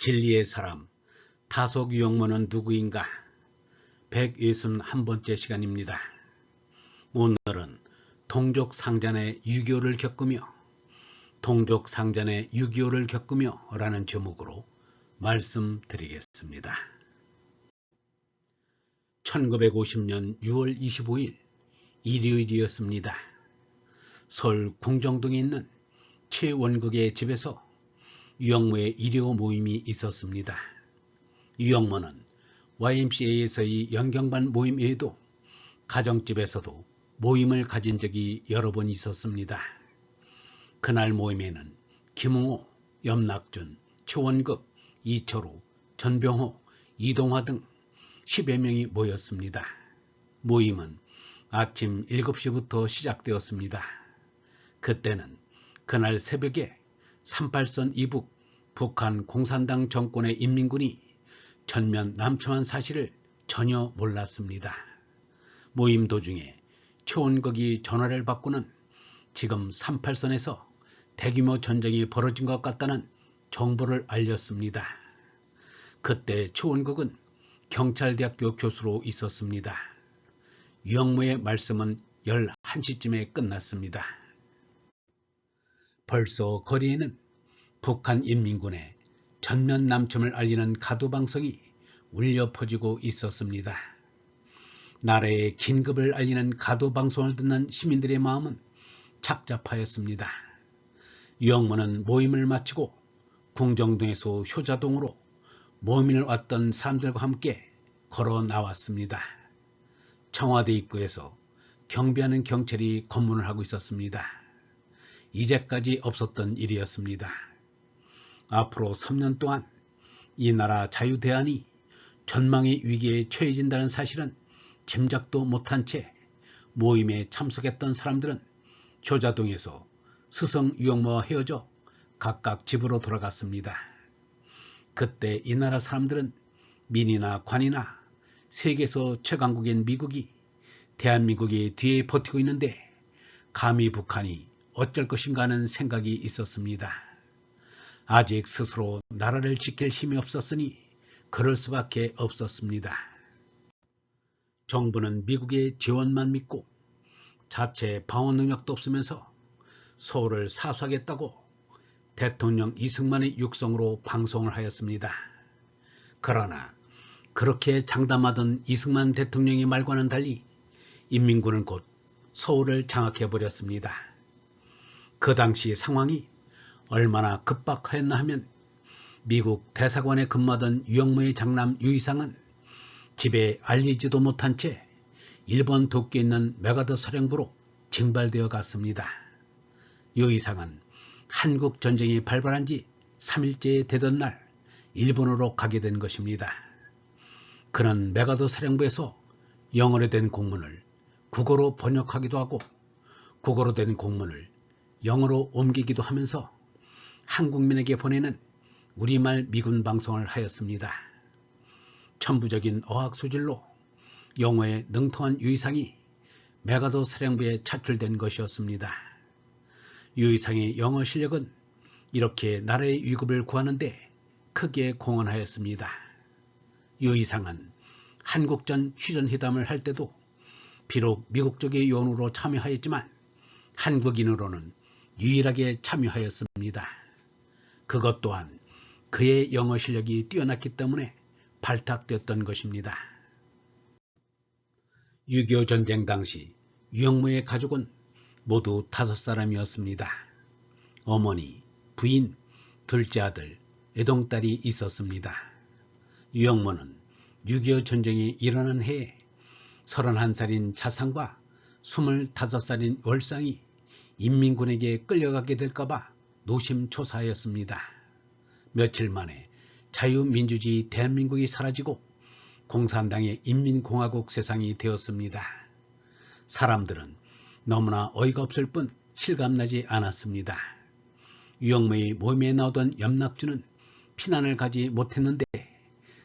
진리의 사람 다속 유영모는 누구인가 161번째 시간입니다. 오늘은 동족 상잔의 유교를 겪으며 동족 상잔의 유교를 겪으며 라는 제목으로 말씀드리겠습니다. 1950년 6월 25일 일요일이었습니다. 서울 궁정동에 있는 최원극의 집에서 유영모의 일요 모임이 있었습니다. 유영모는 YMCA에서의 연경반 모임 외에도 가정집에서도 모임을 가진 적이 여러 번 있었습니다. 그날 모임에는 김웅호, 염낙준, 최원급, 이철우, 전병호, 이동화 등 10여 명이 모였습니다. 모임은 아침 7시부터 시작되었습니다. 그때는 그날 새벽에 38선 이북 북한 공산당 정권의 인민군이 전면 남침한 사실을 전혀 몰랐습니다. 모임 도중에 최원극이 전화를 받고는 지금 38선에서 대규모 전쟁이 벌어진 것 같다는 정보를 알렸습니다. 그때 최원극은 경찰대학교 교수로 있었습니다. 유영무의 말씀은 11시쯤에 끝났습니다. 벌써 거리에는 북한 인민군의 전면 남침을 알리는 가도방송이 울려 퍼지고 있었습니다. 나라의 긴급을 알리는 가도방송을 듣는 시민들의 마음은 착잡하였습니다. 유영무는 모임을 마치고 궁정동에서 효자동으로 모임을 왔던 사람들과 함께 걸어 나왔습니다. 청와대 입구에서 경비하는 경찰이 검문을 하고 있었습니다. 이제까지 없었던 일이었습니다. 앞으로 3년 동안 이 나라 자유대안이 전망의 위기에 처해진다는 사실은 짐작도 못한 채 모임에 참석했던 사람들은 효자동에서 스성 유영모와 헤어져 각각 집으로 돌아갔습니다. 그때 이 나라 사람들은 민이나 관이나 세계에서 최강국인 미국이 대한민국이 뒤에 버티고 있는데 감히 북한이 어쩔 것인가 하는 생각이 있었습니다. 아직 스스로 나라를 지킬 힘이 없었으니 그럴 수밖에 없었습니다. 정부는 미국의 지원만 믿고 자체 방어 능력도 없으면서 서울을 사수하겠다고 대통령 이승만의 육성으로 방송을 하였습니다. 그러나 그렇게 장담하던 이승만 대통령의 말과는 달리 인민군은 곧 서울을 장악해버렸습니다. 그 당시 상황이 얼마나 급박하였나 하면 미국 대사관에 근무하던 유영무의 장남 유이상은 집에 알리지도 못한 채 일본 도쿄에 있는 메가더 사령부로 징발되어 갔습니다. 유이상은 한국 전쟁이 발발한 지 3일째 되던 날 일본으로 가게 된 것입니다. 그는 메가더 사령부에서 영어로 된 공문을 국어로 번역하기도 하고 국어로 된 공문을 영어로 옮기기도 하면서 한국민에게 보내는 우리말 미군 방송을 하였습니다. 천부적인 어학 수질로 영어에 능통한 유이상이 메가더 사령부에 차출된 것이었습니다. 유이상의 영어 실력은 이렇게 나라의 위급을 구하는데 크게 공헌하였습니다. 유이상은 한국전 휴전회담을 할 때도 비록 미국 쪽의 요원으로 참여하였지만 한국인으로는 유일하게 참여하였습니다. 그것 또한 그의 영어 실력이 뛰어났기 때문에 발탁되었던 것입니다. 6.25 전쟁 당시 유영무의 가족은 모두 다섯 사람이었습니다. 어머니, 부인, 둘째 아들, 애동딸이 있었습니다. 유영무는 6.25 전쟁이 일어난 해에 31살인 차상과 25살인 월상이 인민군에게 끌려가게 될까봐 노심초사하였습니다. 며칠 만에 자유민주주의 대한민국이 사라지고 공산당의 인민공화국 세상이 되었습니다. 사람들은 너무나 어이가 없을 뿐 실감나지 않았습니다. 유영무의 몸에 나오던 염낙주는 피난을 가지 못했는데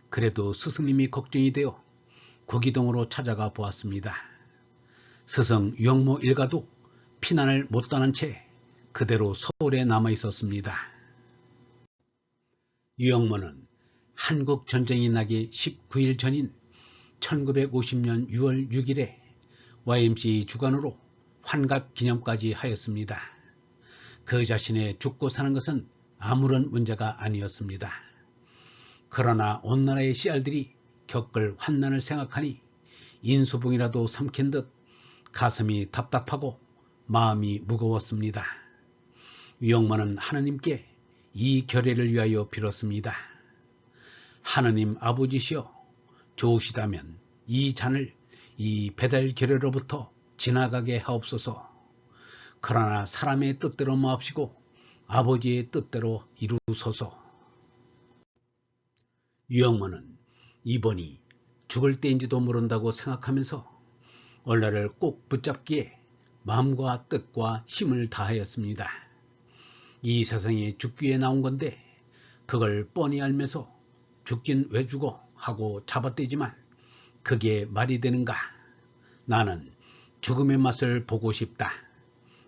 그래도 스승님이 걱정이 되어 구기동으로 찾아가 보았습니다. 스승 유영모 일가도 피난을 못 떠난 채 그대로 서울에 남아 있었습니다. 유영모는 한국 전쟁이 나기 19일 전인 1950년 6월 6일에 YMCA 주관으로 환갑 기념까지 하였습니다. 그 자신의 죽고 사는 것은 아무런 문제가 아니었습니다. 그러나 온 나라의 씨알들이 겪을 환난을 생각하니 인수봉이라도 삼킨 듯 가슴이 답답하고 마음이 무거웠습니다. 위영만은 하느님께 이 결례를 위하여 빌었습니다. 하느님 아버지시여 좋으시다면 이 잔을 이 배달 결례로부터 지나가게 하옵소서. 그러나 사람의 뜻대로 마옵시고 아버지의 뜻대로 이루소서. 유영모는 이번이 죽을 때인지도 모른다고 생각하면서 얼라를 꼭 붙잡기에 마음과 뜻과 힘을 다하였습니다. 이 세상에 죽기 위해 나온 건데 그걸 뻔히 알면서 죽긴 왜 죽어 하고 잡아떼지만 그게 말이 되는가? 나는 죽음의 맛을 보고 싶다.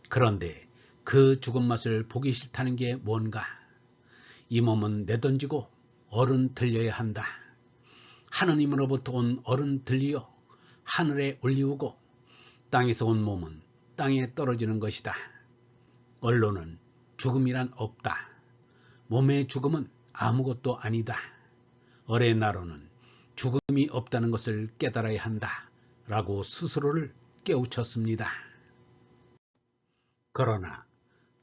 그런데 그 죽은 맛을 보기 싫다는 게 뭔가? 이 몸은 내던지고 얼은 들려야 한다. 하느님으로부터 온 얼은 들리어 하늘에 올리우고 땅에서 온 몸은 땅에 떨어지는 것이다. 언론은 죽음이란 없다. 몸의 죽음은 아무것도 아니다. 어의 나로는 죽음이 없다는 것을 깨달아야 한다. 라고 스스로를 깨우쳤습니다. 그러나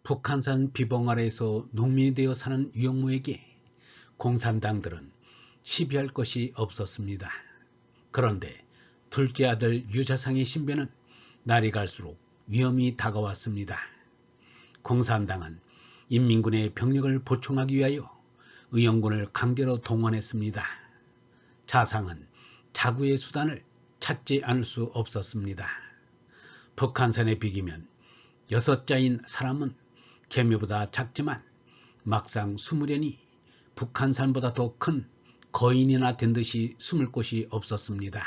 북한산 비봉 아래에서 농민이 되어 사는 유영무에게 공산당들은 시비할 것이 없었습니다. 그런데 둘째 아들 유자상의 신변은 날이 갈수록 위험이 다가왔습니다. 공산당은 인민군의 병력을 보충하기 위하여 의용군을 강제로 동원했습니다. 자상은 자구의 수단을 찾지 않을 수 없었습니다. 북한산에 비기면 여섯 자인 사람은 개미보다 작지만 막상 숨으려니 북한산보다 더 큰 거인이나 된 듯이 숨을 곳이 없었습니다.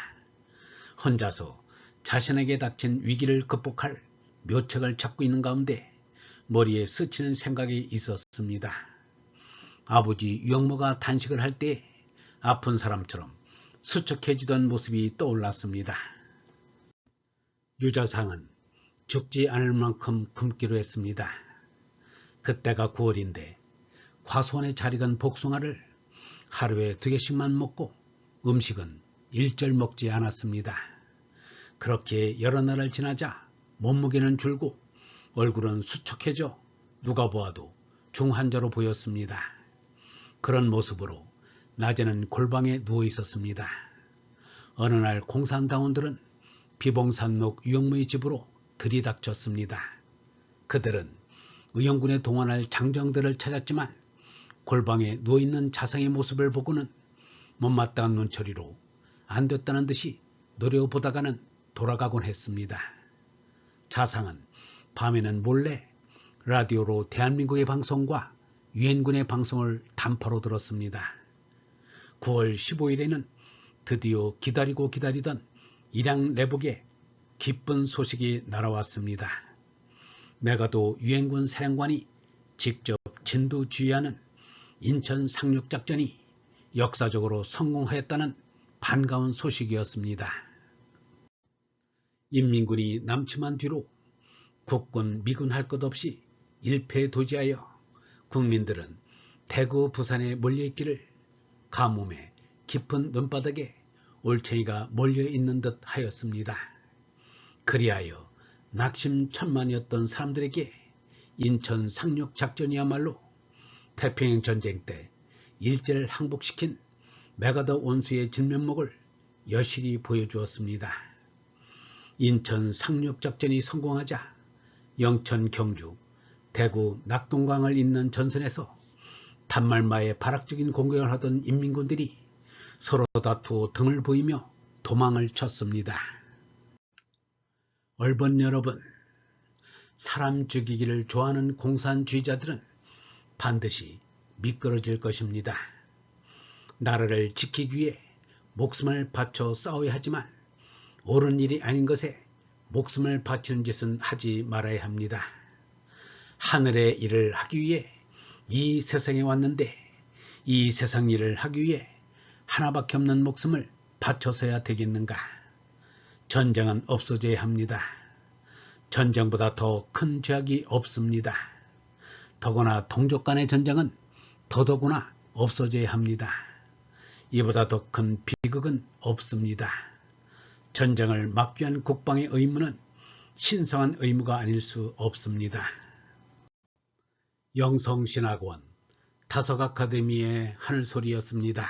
혼자서 자신에게 닥친 위기를 극복할 묘책을 찾고 있는 가운데 머리에 스치는 생각이 있었습니다. 아버지 유영모가 단식을 할 때 아픈 사람처럼 수척해지던 모습이 떠올랐습니다. 유자상은 죽지 않을 만큼 굶기로 했습니다. 그때가 9월인데 과수원에 잘 익은 복숭아를 하루에 두 개씩만 먹고 음식은 일절 먹지 않았습니다. 그렇게 여러 날을 지나자 몸무게는 줄고 얼굴은 수척해져 누가 보아도 중환자로 보였습니다. 그런 모습으로 낮에는 골방에 누워 있었습니다. 어느 날 공산당원들은 비봉산록 유영무의 집으로 들이닥쳤습니다. 그들은 의영군에 동원할 장정들을 찾았지만 골방에 누워있는 자상의 모습을 보고는 못마땅한 눈초리로 안 됐다는 듯이 노려보다가는 돌아가곤 했습니다. 자상은 밤에는 몰래 라디오로 대한민국의 방송과 유엔군의 방송을 단파로 들었습니다. 9월 15일에는 드디어 기다리고 기다리던 일양 내복의 기쁜 소식이 날아왔습니다. 메가도 유엔군 사령관이 직접 진두 지휘하는 인천 상륙작전이 역사적으로 성공하였다는 반가운 소식이었습니다. 인민군이 남침한 뒤로 국군, 미군 할 것 없이 일패도지하여 국민들은 대구, 부산에 몰려있기를 가뭄에 깊은 눈바닥에 올챙이가 몰려있는 듯 하였습니다. 그리하여 낙심천만이었던 사람들에게 인천 상륙작전이야말로 태평양 전쟁 때 일제를 항복시킨 메가더 원수의 진면목을 여실히 보여주었습니다. 인천 상륙작전이 성공하자 영천 경주, 대구 낙동강을 잇는 전선에서 단말마의 발악적인 공격을 하던 인민군들이 서로 다투어 등을 보이며 도망을 쳤습니다. 얼번 여러분, 사람 죽이기를 좋아하는 공산주의자들은 반드시 미끄러질 것입니다. 나라를 지키기 위해 목숨을 바쳐 싸워야 하지만 옳은 일이 아닌 것에 목숨을 바치는 짓은 하지 말아야 합니다. 하늘의 일을 하기 위해 이 세상에 왔는데 이 세상 일을 하기 위해 하나밖에 없는 목숨을 바쳐서야 되겠는가? 전쟁은 없어져야 합니다. 전쟁보다 더 큰 죄악이 없습니다. 더구나 동족 간의 전쟁은 더더구나 없어져야 합니다. 이보다 더 큰 비극은 없습니다. 전쟁을 막기 위한 국방의 의무는 신성한 의무가 아닐 수 없습니다. 영성신학원 다석 아카데미의 하늘소리였습니다.